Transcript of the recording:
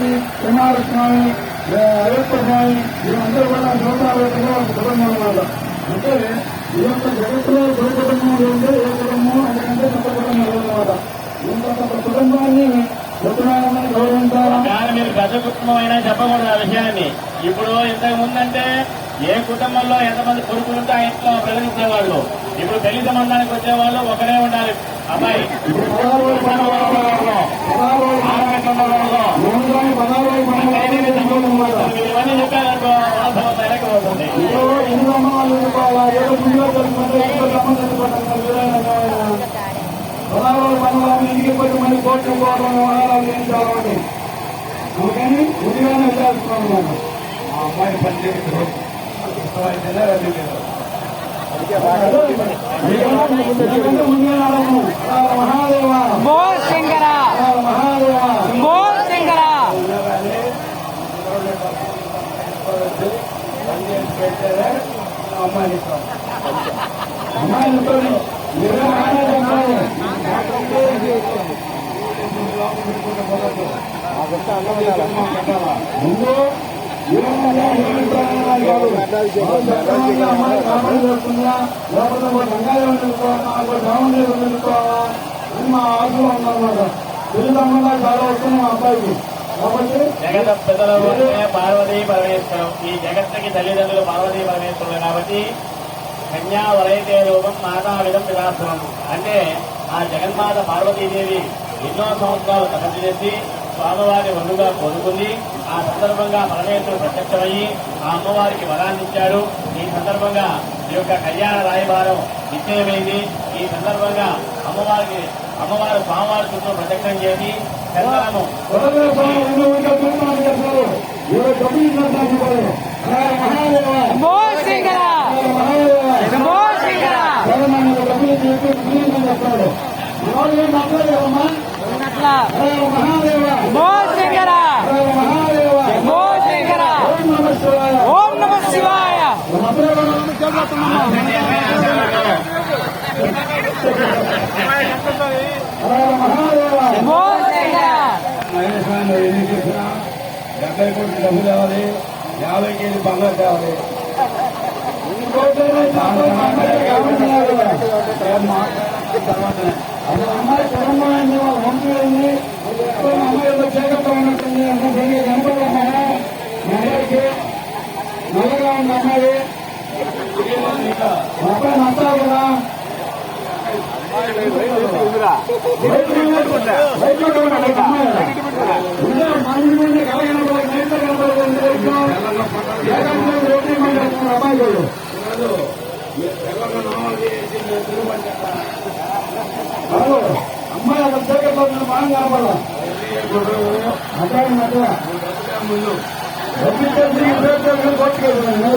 స్వామి కుమారస్వామి అయ్యప్ప స్వామి వీళ్ళందరూ కూడా అరవై ఒక కుటుంబం అన్నమాట. అంటే ఈ యొక్క జగత్తులో గురు కుటుంబం ఉంటే ఏ కుటుంబం అందుకంటే పెద్ద కుటుంబం అన్నమాట. పెద్ద కుటుంబాన్ని కుటుంబాన్ని గౌరవించాలా? కానీ మీరు గత కుటుంబం అయినా చెప్పకూడదు ఆ విషయాన్ని. ఇప్పుడు ఇంతకు ముందంటే ఏ కుటుంబంలో ఎంతమంది కొడుకులు ఉంటే ఆ ఇంట్లో ప్రజలించేవాళ్ళు ఇప్పుడు పెళ్ళి సంబంధానికి వచ్చేవాళ్ళు ఒకరే ఉండాలి. అబ్బాయి. పదహారు పనులు ఇంటికి పోయి మళ్ళీ కోర్టు పోవడం వ్యవహారాలు ఏం కావాలి అందుకని ముందుగానే వెళ్ళాల్సుకున్నాం మా అమ్మాయి పని చేయించారు ఎందుకంటే ముందుగానే మో అమ్మాయిలతో మీరే మహాదేవ అమ్మాయి ముందు మా ఉందన్నమాట చాలా వస్తున్నాయి మా అబ్బాయికి జగత పెద్దల పార్వతీ పరమేశ్వరం. ఈ జగత్తుకి తల్లిదండ్రులు పార్వతీ పరమేశ్వరులు కాబట్టి కన్యా వలయతే రూపం మాతావిధం విలాసనం. అంటే ఆ జగన్మాత పార్వతీదేవి ఎన్నో సంవత్సరాలు తపస్సు చేసి స్వామివారి వండుగా కోరుకుంది. ఆ సందర్భంగా పరమేశ్వరుడు ప్రత్యక్షమయ్యి ఆ అమ్మవారికి వరాన్ని ఇచ్చాడు. ఈ సందర్భంగా ఈ యొక్క కళ్యాణ రాయభారం నిశ్చయమైంది. ఈ సందర్భంగా అమ్మవారికి అమ్మవారు స్వామివారి చుట్టూ ప్రత్యక్షం చేసి శంకర ఓం నమః శివాయ. ఓం నమ శివాయ డెబ్బై కోట్లు డబ్బులు తేవాలి యాభై కేజీ బంగారు తేవాలి ఇంకోటి చాలా అమ్మాయి కావాలన్నారు అది అమ్మాయి కుటుంబమైంది వాళ్ళ వంశం అయింది అమ్మాయి ఏదో చీకట్లో ఉన్నట్టుంది అంటే దీనికి కనపడమ్మా మా అమ్మాయికి నల్లగా ఉంది అమ్మాయి మా అబ్బాయి నచ్చాలి కదా బయట ఉన్నట్టుందా? అమ్మాయి అక్కడ ఉంది, బాగా కనపడాలి మధ్య కొట్టుకెళ్తున్నాను